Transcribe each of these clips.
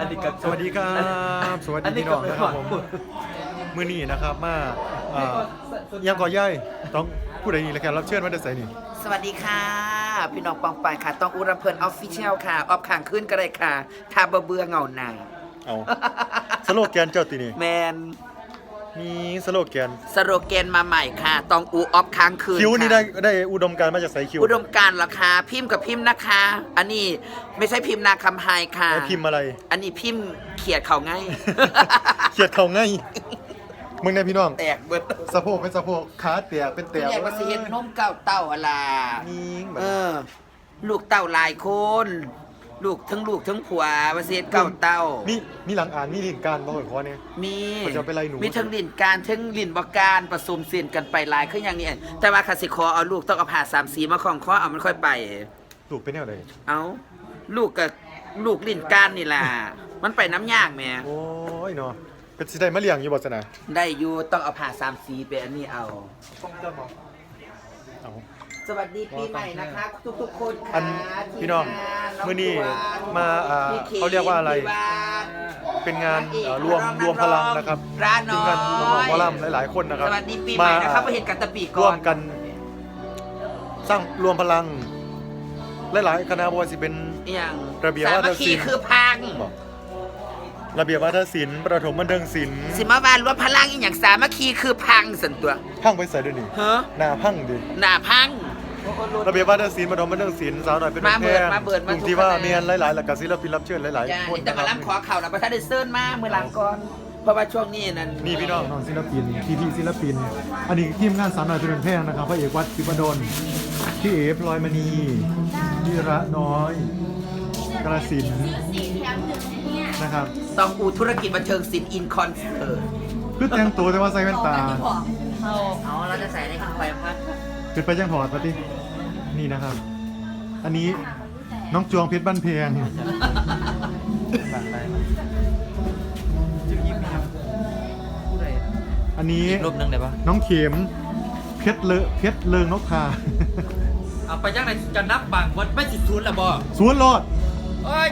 อันนี้ก็ สวัสดีครับ สวัสดีพี่น้องนะครับผมมื้อนี้นะครับมาอ่ายังก่อย่ายต้องผู้ใดนี่ละกันรับเชิญมาได้ใส่นี่สวัสดีค่ะ พี่น้องปองปายค่ะ ต้องอุรำเพลินออฟฟิเชียลค่ะ ออฟข่างขึ้นก็ได้ค่ะทาเบอร์เบื่อเหงาหนาเอาสโลแกนเจ้าตีนี่ แมน มีสโลแกนสโลแกนมาใหม่ค่ะต้องอูออฟค้างคืนคิวนี่ค่ะได้ได้อุดมการณ์มาจากไสคิวอุดมการณ์เหราคาพิมพ์กับพิมพ์นะคะ อันนี้ไม่ใช่พิมพ์นาคำไฮค่ะ แล้วพิมพ์อะไร อันนี้พิมพ์เขียดเขาง่าย เขียดเขาง่ายมึงเนี่ยพี่น้องแตกเบิดสะโพกเป็นสะโพกขาเตียเป็นเตียเรียกว่าสิเห็นนมเก้าเต้าอะไรนี่แบเอบอลูกเต้าหลายคน ลูกทั้งลูกทั้งผัวว่าสิเฮ็ดเก้าเต้ามีมีหลังอ่านมีลินการบ่เหรอเนี่ย มีเขาจะไปไล่หนู มีทั้งลินการทั้งลินบการผสมเสียนกันไปหลายคืออย่างนี้แต่ว่าคาสิคอเอาลูกต้องเอาผ่าสามสีมาของคอเอามันค่อยไป ลูกเป็นแนวใดเอาลูกกับลูกลินการนี่ล่ะมันไปน้ำยากแหม่โอ้ยเนาะเป็นสิได้มาเลี้ยงอยู่บ่ซะนะได้อยู่ต้องเอาผ่าสามสีไปอันนี้เอาเอา สวัสดีปีใหม่นะคะ ทุกๆคนอัค่ะนพี่น้องทีมงามื้อนี้งตวมาอ่าพี่เขาเรียกว่าอะไรพี่วานเป็นงานนางเอกเอ่อรวมนักรวมพลังนะครับร้านน้ทีอมยงานน้องๆหมอลำหลาย ๆ คนนะครับสวัสดีปีใหม่นะครับมาเห็นกันตะปีก่อนร่วมกัน สร้างรวมพลัง หลาย ๆ คณะบวสิเป็นอหย่างระเบียบสาวัฒมันคศิคีลป์ คือพัง บอกระเบียบวัฒนศิลป์ประถมบันเทิงศิลป์สิมาวานรวมพลังอีกอย่างสามัคคีคือพังสันตัว พังไปใส่ด้วยนี่เฮ้อหน้าพังดิหน้าพัง ระเบียบวัฒนศิลป์ประถมบันเทิงศิลป์สาวหน่อยเป็นมาเบิแพดงมาเบิดกมาลุ่มทุกที่ว่าคณะเมียนหลายๆแล้วก็ศิลปินรับเชิญหลาย จ้าๆ คนนี่แต่นะคมารับล้ำขอเข่าแล้วประธานได้เซิร์นมาเมื่อหลังก่อน เพราะว่าช่วงนี้นั่นนี่พี่น้องน้องศิลปินพี่พี่ศิลปิน อันนี้ทีมงานสาวหน่อยเป็นแพงนะครับพระเอกวัดกิบดลพี่เอฟลอยมณีพี่ระน้อยกระสินธุ์นะครับ ต้องอูธุรกิจบันเทิงศิลป์อินคอนเสิร์ตคือแต่งตัวแต่ว่าใส่แว่นตา เอาเราจะใส่ในขันไฟพัดเป็นไปยังถอดปะตินี่นะครับ อันนี้น้องจวงเพชรบ้านเพงอันนี้รูปหนึงได้ปะน้องเข็มเพชรเลอะเพชรเลิงนกทาเอาไปยังไงจะนับบางวันไม่สิศูนย์ละบ่สวนรอดเอ้ย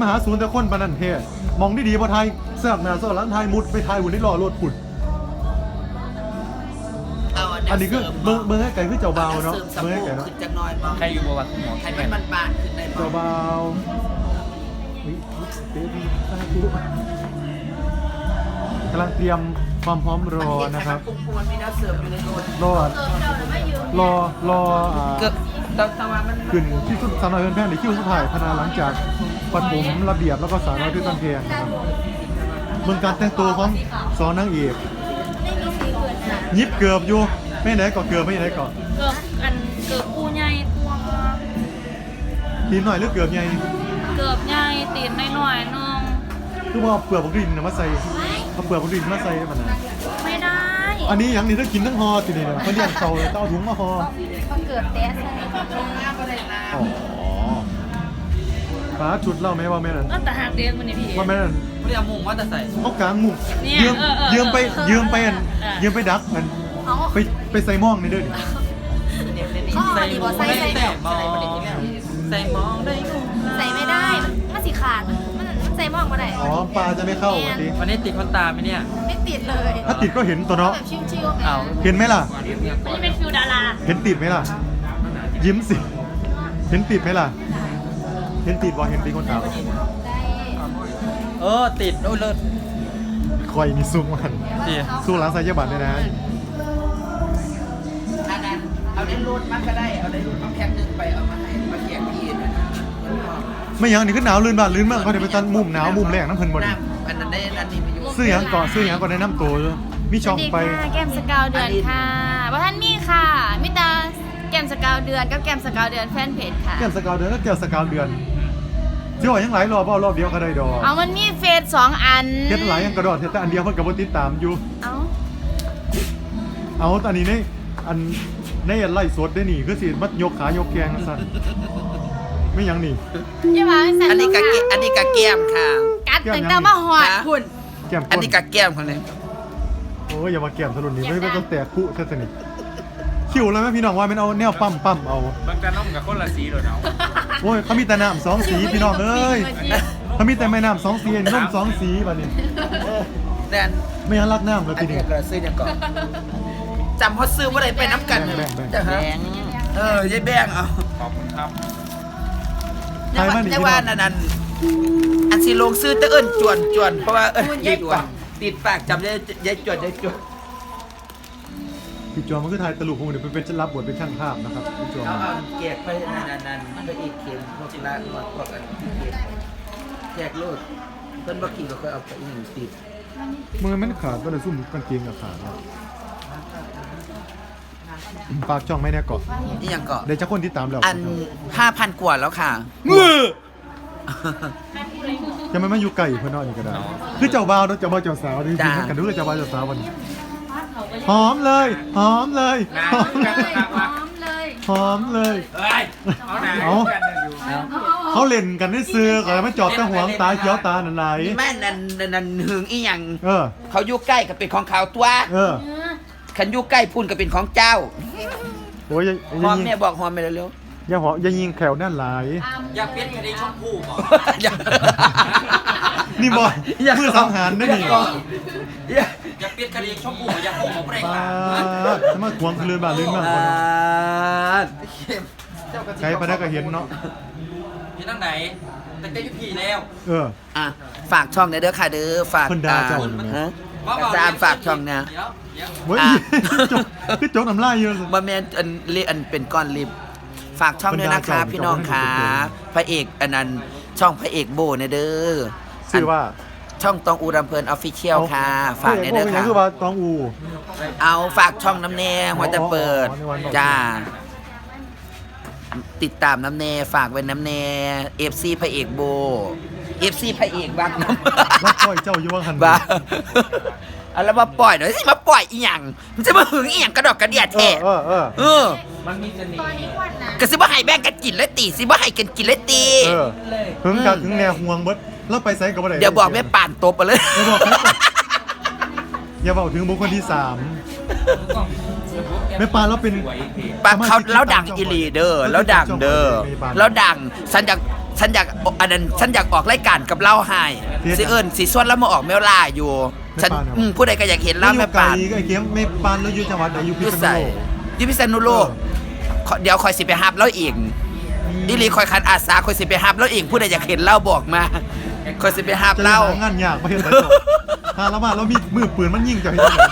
มหาศูนย์แต่คนปานนันเทศมองดีๆพอไทยเสื้อกหนาเสื้อหลังไทยมุดไปไทยหุ่นนี่รอรถผุดเอา อันนี้คือเบอร์เบอร์ให้ไก่คือเจ้าเบาเนาะเสริมเบอร์สะให้โพไก่กเนาะขึ้นจังน้อยมองใครอยู่บ่วะคุณหมอให้มันมันบานขึ้นได้เจ้าบ่เบาอุ๊ยเดี๋ยวพี่สาธุกำลังเตรียมความพร้อมรอนะครับปุ้งมันมีน้ำเสริมอยู่ในรถรอรอรออ่า เกือบตอนตะวันมันขึ้นที่สุดสาวน้อยเพื่อนแพงในคิวสุดท้ายพนาหลังจากปฐมระเบียบแล้วก็สาวน้อยที่ต้นเพลงนะครับเมืองการแต่งตัวของสองนางเอกยิบเกือบอยู่ ไม่ไหนก็เกือบไม่ไหนก็เกือบอันเกือบปูใหญ่กวงทีมหน่อยหรือเกือบไงเกือบใหญ่ตีนหน่อยๆนึงคือว่าเอาเปลือกของดินน่ะมาใส่เอาเปลือกของดินมาใส่มันนะไม่ได้อันนี้อย่างนี้ต้องกินทั้งฮอทีนี้นะเขาเรียกเขาต้องเอาถุงมาฮอมันเกือบแตะใส่อ๋อฟ้าชุดเล่าไหมว่าแม่นั่นก็แต่หากเดียนมันนี่พี่ว่าแม่นั่นไม่ได้เอามุงว่าแต่ใส่ เขากลางมุมเนี่ยยืมเออเออยืมไปเออยืมไปอันเออ ยืมไปดักมัน เอาไปไปใส่หม่องนี่เด้อดิเขาเอาอันนี้บอใส่ใส่แต่มองใส่มองได้มุงใส่ไม่ได้มันมันสีขาด มันมันใส่หม่องมาได้อ๋อปลาจะไม่เข้าวันนี้วันนี้ติดคนตาไหมเนี่ย ไม่ติดเลยถ้าติดก็เห็นตัวเนาะแบบชิวๆไงเอาเห็นไหมล่ะมันจะเป็นฟิวดาราเห็นติดไหมล่ะ ยิ้มสิ เห็นติดไหมล่ะ เห็นติดว่าเห็นติดคนขาวเออติดโอ้ยเลิศคอยมีสู้มันดีสู้หล้างสายยบัตรเลยนะอันนั้น เอาในรถมันก็ได้ เอาในรถเอาแคปนึงไปเอามาให้มาเขียนพี่นะมันบอกไม่อยังนี่คือหนาวลื่นบ้านลื่นมากเขาเดี๋ยวไปตันมุมหนาวมุมแรงน้ำเพลินหมดน้ำอันนั้นได้อันนี้ไปอยู่ซื้อหยังก่อนซื้อหยังก่อนแนะนำตัวเลยมีช่องไปแก้มสกาวเดือนค่ะว่าท่านมีค่ะมิตาแก้มสกาวเดือนกับแก้มสกาวเดือนแฟนเพจค่ะแก้มสกาวเดือนก็แก้มสกาวเดือนเจ้ายังหลายรอบเอารอบเดียวก็ได้ดอกเอามันมีเฟซสองอัน เฮ็ดหลายยังกระโดดเฮ็ดแต่อันเดียวเพิ่นก็บ่ติดตามอยู่ เอาเอาตอนนี้ในอัน ในอันไล่สดได้นี่คือสิมัดยกขายกแกงสั่นไม่หยังนี่ใช่ไหมใส่อันนี้กะเกอันนี้กะแก้มค่ะ กัดตั้งแต่มาหอดนะคุณแก้มอันก้นนี้กะแก้มคนเลยโอ้ยอย่ามาแก้มถนนนี่ไม่ไม่ต้องแตกคุแท้ๆนี่คิวแล้วแม่พี่น้องว่าแม่นเอาแนวปั๊มปั๊มเอาบางการน้องกับคนละสีเลยเนาะโอ้ยเขามีแต่น้ำสองสีพี่น้องเอ้ยเขามีแต่แม่น้ำสองสีนมสองสีบัดนี้แน่นไม่ฮันรักน้ำเลยอันทีนี้นี้เราซื้อเนี่ยก่อน จำเขาซื้อว่าอะไรไปน้ำกันแบ่งแบ่งจะฮะเออยายแบงเอาขอบคุณครับใครมานี่จะว่านั่นนั่นอันสิลงซื้อแตะเอิ้นจวนจวนเพราะว่าเอิ้นยายจวนติดปากจำยายยายจวนยายจวนพี่จอมมันคือถ่ายตลกของมันเป็นเป็นรับบทเป็นช่างภาพนะครับพี่จอมเอาเอาแจกไปนั่นนั่นนั่นไปอีกเข็มพวกละพวกพวกอันเข็มแจกโลดเพิ่นบ่กินก็ค่อยเอาไปอีกหนึ่งติดมือมันขาดก็เลยซุ่มกางเกงกับขาดแล้ว ฝากช่องไม่แน่เกาะนี่ยังก็เดี๋ยวจะคนที่ตามแล้วอันห้าพันกว่าแล้วค่ะจะไม่มาอยู่ไก่เพื่อนนอนอีกก็ได้คือเจ้าบ่าวเนอะเจ้าบ่าวเจ้าสาวจริงจ้าๆกันดูเจ้าบ่าวเจ้าสาววันนี้หอมเลยหอมเลยหอมเลยพร้อมเลยหอมเลยเฮ้ยเอาไหนเอากันอยู่เขาเล่นกันได้ซื้อก่อนมันจอบตาหวงตาเขียวตาหนาไหนแม่นั่นนั่นนั่นหึงอีหยังเออเขาอยู่ใกล้ก็เป็นของเขาตัวเออ คันอยู่ใกล้พุ่นก็เป็นของเจ้าโอ้ยอย่าหอย่าอมยิงแม่บอกหอมไปเร็วอย่าหอมอย่ายิงแขวแน่นหลาย อยากเปลี่ยนคดีชมพู่บอกๆอย่านี่บอยอย่ามือสังหารนั่นนี่อย่าอยากเปลี่ยนคดีชมพู่อยากโกงของผู้ใดปาค่ะดจะมาขวงคืนบ้านลืมบ้านอ่าไกลไปได้ก็เห็นเนาะพี่นั่งไหนแต่จะยุพีแล้ว เออ อะฝากช่องในอยเด้อค่ะเด้อฝากเพิ่นด่าเจ้า ฮะ ว่าอาจารย์ฝากช่องนะเดี๋ยวเดี๋ยว เว้ยอะจบคือโจกน้ำลายเยอะสิบ่แม่นอันเรียอันเป็นก้อนริบฝากช่องด้วยนะคะบรรดาเจ้าพี่น้องค่ะเจ้าพระเอกอันนั้นช่องพระเอกโบเนยเด้อชื่อว่าช่องตองอูรำเพลินออฟฟิเชียลค่ะ ฝากในอยเด้อโอ้ยค่ะ คือว่าตองอู เอาฝากช่องน้ำแน่หัวจะเปิด อ๋อในวันบอกจ้า ติดตามน้ำแน่ฝากไว้น้ำแน่เอฟซีพระเอกโบเอฟซีพระเอกบ้างน้แล้วปล่อยเจ้าอยู่ว่าหันำบ้า เอาแล้วมาปล่อยหน่อยสิมาปล่อยอีหยังมันจะมาหึงอีหยังกระดอกกระเดียเอแท้อเออเออเออมันมีเสน่ห์ก็สิว่าให้แบ่งกันกินเลยตีสิว่าให้กันกินเลยตี เออหึงกันหึงแนวห่วงเบิดแล้วไปไซกับอะไรเดี๋ยวบอกแม่ป่านตบไปเลย อย่าบอกแม่ป่านอย่าบอกถึงบุคคลที่สามแม่ปานแล้วเป็นปากเขาแล้วดังอีหลีเด้อแล้วดังเด้อแล้วดังฉันอยากฉันอยากอันนั้นฉันอยากออกรายการกับเล่าไห้สิเอิญสิส่วนแล้วมาออกแมวล่าอยู่ ฉันอืมผู้ใดก็อยากเห็นเล่าแม่ปานไอ้เกียมแม่ปานแล้วอยู่จังหวัดไหนอยู่พิอษยู่ณุใส่โลกอยูพิษณุโลกขอเดี๋ยวคอยสิไปฮับแล้วเองอีหลีคอยคันอาสาคอยสิไปฮับแล้วเองผู้ใดอยากเห็นเล่าบอกมาคอยสิไปฮับจะเล่าหางานยากประเทศไทยจบถ้าละมาแล้วมีมือปืนมันยิงจะให้ทำไง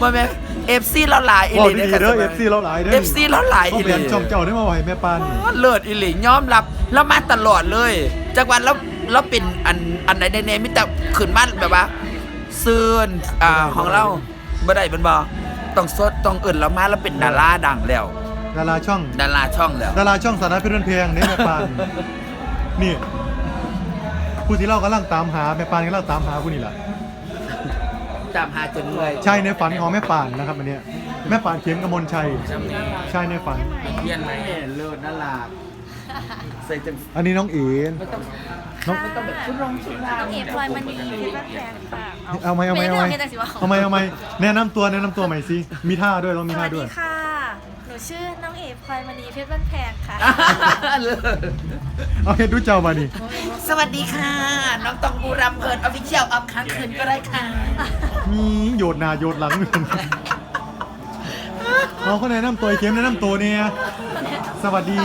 ว่าแม่เอฟซีเราหลายอีบหอกลีดีค่ะๆเด้อเอฟซีเราหลายเด้อเอฟซีเราหลายเขาอีหเปลี่ลียนช่องเจ้าได้มาไหวแม่ปานนี่เลิศอีหลียอมรับแล้วมาตลอดเลยจากวันแล้วแล้วเป็นอันอันไหนในๆมิแต่ขึ้นมาแบบว่า ซื่นอ่าของเราบ่ได้เป็นบ่ต้องสดต้องอื่นแล้วมาแล้วเป็นดาราดังแล้ว ดาราช่อง ดาราช่องแล้ว ดาราช่องสาระเพื่อนเพลงนี่แม่ปาน นี่ผู้ที่เรากำลังตามหาแม่ปานกำลังตามหาผู้นี่แหละตามหาจนเมื่อยชายในฝันของแม่ปานนะครับอันเนี้ยแม่ปานเขียนกมลชัยชายในฝัน เพี้ยนไหม เลิศน่ารัก ใส่จังอันนี้น้องเอ๋น้องต้องแบบชุดรองชุดรางน้องเอพลอยมันดีเพชรบ้านแพงค่ะเอาไหมเอาไหมเอาไหมไม่ได้เรื่องนี้แต่สิว่าเอาไหมเอาไหมแนะนำตัวแนะนำตัวใหม่สิมีท่าด้วยต้องมีสท่าวัสด้ดีวยค่ะ หนูชื่อน้องเอกพลอยมณีเพชรบ้านแพงค่ะเลิศเอาเฮ็ดดูเจ้ามาดิสวัสดีค่ะ น้องตองบูรำเพลินออฟฟิเชียลออฟค้างคืนก็ได้ค่ะมีโยดหนาโยดหลังเอาเขาแนะนำตัวไอ้เข็มแนะนำตัวเนี่ยสวัสดี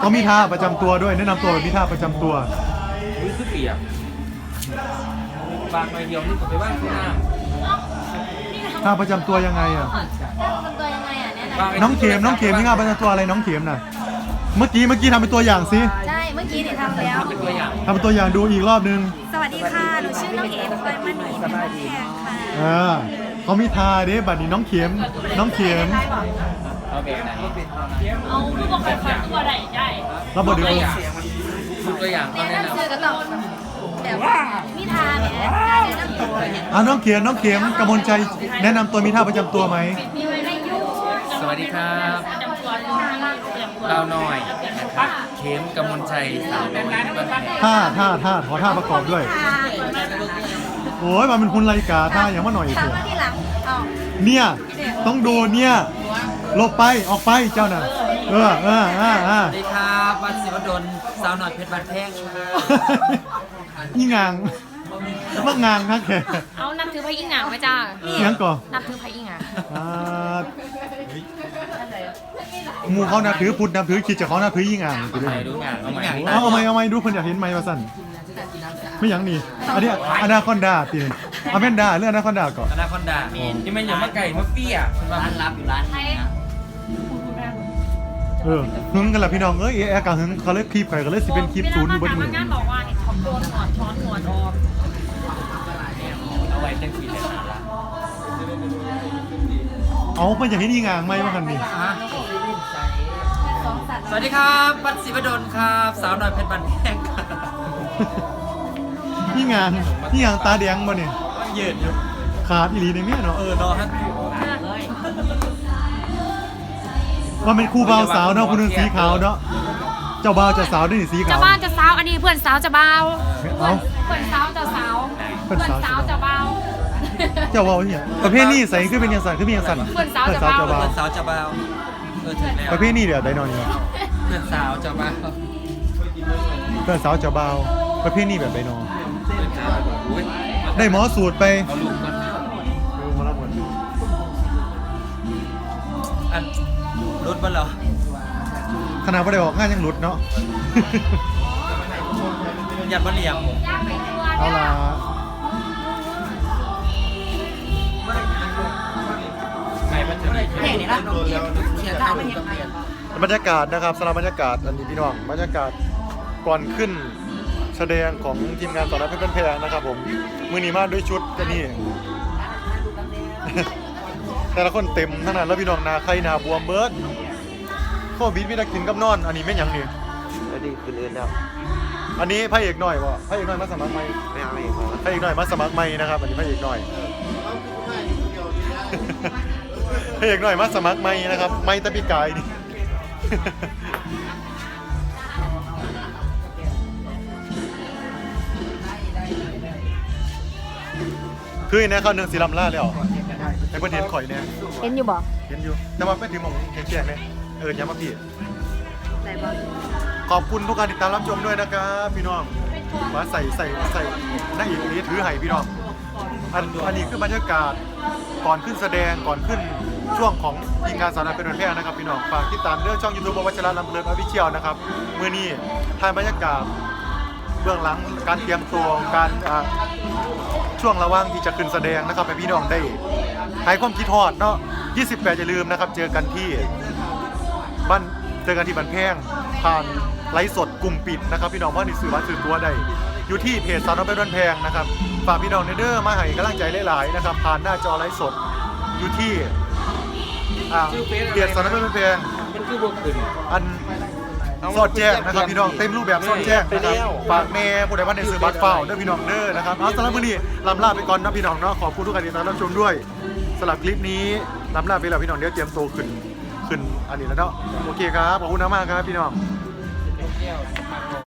เขามีท่าประจำตัวด้วย แนะนำตัวแบบมีท่าประจำตัวอุ้ยคือเปียกฝากหน่อยเดียวนี่ผมไปว่างข้างหน้าท่าประจำตัวยังไงอะทำตัวยังไงอะเนี่ยนะฝากไน้องเข็มน้องเข็มนี่ท่าประจำตัวอะไรน้องเข็มน่ะ เมื่อกี้เมื่อกี้ทำเป็นตัวอย่างสิใช่ เมื่อกี้หนูทำแล้ว เป็นตัวอย่างทำเป็นตัวอย่างดูอีกรอบนึงสวัสดีค่ะ หนูชื่อน้องเอกพลอยมณีเพชรบ้านแพงค่ะอ่าเขามีท่าเด้บัดนี้น้องเข็มน้องเข็ม เอาแบบไหนเอาลูกบอกใครฟังตัวใดได้เราบอกดีตัวกอย่าว่างตัวอย่างเขาแนะแนะนำนำชื่อก็ต้องแบบมิทาแหมแนะนำตัวอ่าน้องเข็มน้องเข็มกมลชัยแนะนำตัวมีท่าประจำตัวไหมมีไว้ในยุคสวัสดีครับเราหน่อยนะครับเข็มกำมลชัยสาวน้อยบ้านแพงท่าท่าท่าขอท่าประกอบด้วยโอ้ยมันเป็นคุณรายกาท่าอย่างว่าหน่อยถามเถอะว่าที่หลังอ๋อเนี่ยต้องดูเนี่ย หลบไปออกไปเจ้าน่ะเเออเออเออเออสวัสดีครับวัดศิวดลสาวหน่อยเพชรบันแพงค่ะยี่งางมักงางนักแค่เอานับถือพระอิงหงางไหมจ้าเสียงก่อนนับถือพระอิงหงางอ่าหมูเขานับถือพุทธนับถือคิดจะเขานับถือยี่งางไปเลใครยรู้งานเอาใหม่เอาเอาไหมเอาไหมดูคนอยากเห็นไหมมาสั่นไม่หยังนี่อันนี้อนาคอนดาตีนอเมนดาเรื่องอนาคอนดาก่อนอนาคอนดาที่ไม่อย่ามาไก่มาเปี้ย ร้านรับอยู่ร้านใคร เออหึงกันละพี่น้องเอ้ยแอร์กาหึงเขาเลยคลิปใครก็เลยสิเป็นคลิปศูนย์อยู่บนมือเวลามาถามว่างานบอกว่าเห็นขอบโดนหนวดช้อนหนวดออกเอาไว้เต็มฟีเลยนะเอาไปอย่างนี้นี่งางไหมมาคันนี้สวัสดีครับวัดศิวดลครับ สาวหน่อยเพชรบันแพงครับนี่งานนี่งานตาแดงบ่เนี่ย ยืนอยู่ขาดอีหลีในเมียเนาะ เออนอนฮะ ว่าเป็นคู่บ่าวสาวเนาะคนหนึงสีขาวเนาะเจ้าบ่าวเจ้าสาวได้นี่สีขาเจ้าวบ้านเจ้าสาวอันนี้เพื่อนสาวเจ้าบ่าวเอาเพื่อนสาวเจ้าสาวเพื่อนสาวเจ้าบ่าวเจ้าบ่าวเนี่ยประเภทนี้ใส่คือเป็นยังสั่นคือเป็นยังสั่นเพื่อนสาวเจ้าบ่าวเพื่อนเพื่สาอวนเจ้าสาวจะเบาเออถึงแล้วประเภทนี้เดี๋ยวได้นอนอยู่เพื่อนสาวจะเบาเพื่อนสาวเจ้าบ่าวประเภทนี้แบบได้นอนอุ้ยได้หมอสูตรไป เอาลูกก่อ อันรถบ้านเหรอขนาดว่าได้ออกงานยังหลุดเนาะ หยัดบ้านเหลี่ยมเอาล่ะไม่มันจะได้แค่นี้ละเขียนทางไม่เห็นบรรยากาศนะครับสำหรับบรรยากาศอันนี้พี่น้องบรรยากาศก่อนขึ้นแสดงของทีมงานสอนรามเพชรเป็นแพงนะครับผมมือนี้มาด้วยชุดกันนี่ แต่ละคนเต็มทั้งนั้นแล้วพี่น้องนาใครนาบวมเบิร์ดข้อบิดวิตากินกับนอน อันนี้ไม่นหยังนี่แล้วดีคืนอื่นแล้วอันนี้พระเอกหน่อยวะพระเอกหน่อยมาสมัครใหม่ไม่เอาอีกแล้วพระเอกหน่อยมาสมัครใหม่นะครับ อันนี้พระเอกหน่อย พระเอกหน่อยมาสมัครใหม่นะครับไม่ตะปีกายนี่คือเนี่ยเขาหนึ่งสีลำล่าแล้ว ไอ้เพื่อนเห็นข่อยเนี่ยเห็นอยู่บ่เห็นอยู่ แต่ว่าไม่ถึงหมองแจ้งๆเลยเออย้ำมาพี่ไหนบอกขอบคุณทุกการติดตามรับชมด้วยนะครับพี่น้อง มาใส่ใส่ใส่หน้าอีกนี้ถือไห้พี่น้อง อันอันนี้คือบรรยากาศก่อนขึ้นแสดงก่อนขึ้นช่วงของทีมงานสาวน้อยเป็นวันแพร่นะครับพี่น้องฝากติดตามเรื่องช่องยูทูบวัชระลำเพลินอภิเชียวนะครับมือนี้ถ่ายบรรยากาศเบื้องหลังการเตรียมตัวการอ่าช่วงระหว่างที่จะขึ้นแสดงนะครับให้พี่น้องได้ หายความคิดฮอดเนาะ28 อย่าลืมนะครับ เจอกันที่บ้านเจอกันที่บันแพงผ่านไลฟ์สดกลุ่มปิดนะครับ พี่น้องว่าในสื่อว่าสื่อตัวใดอยู่ที่เพจสาวน้อยเป็นบันแพงนะครับฝากพี่น้องในเด้อมาให้กำลังใจหลายๆนะครับผ่านหน้าจอไลฟ์สดอยู่ที่อ่าเพจสาวน้อยเป็นบันแพงมันคือบวกขึ้นอันสอดแจ้งนะครับพี่น้องเต็มรูปแบบสอดแจ้งนะครับฝากแม่ผู้ใดว่าในสื่อบัตรเฝ้าเด้อพี่น้องเด้อนะครับเอาสำหรับมื้อนี้ลำลาไปก่อนนะพี่น้องเนาะขอบคุณทุกการติดตามรับชมด้วย สำหรับคลิปนี้ลำลาไปแล้วพี่น้องเดี๋ยวเตรียมตัวขึ้นขึ้นอันนี้แล้วเนาะโอเคครับขอบคุณมากครับพี่น้อง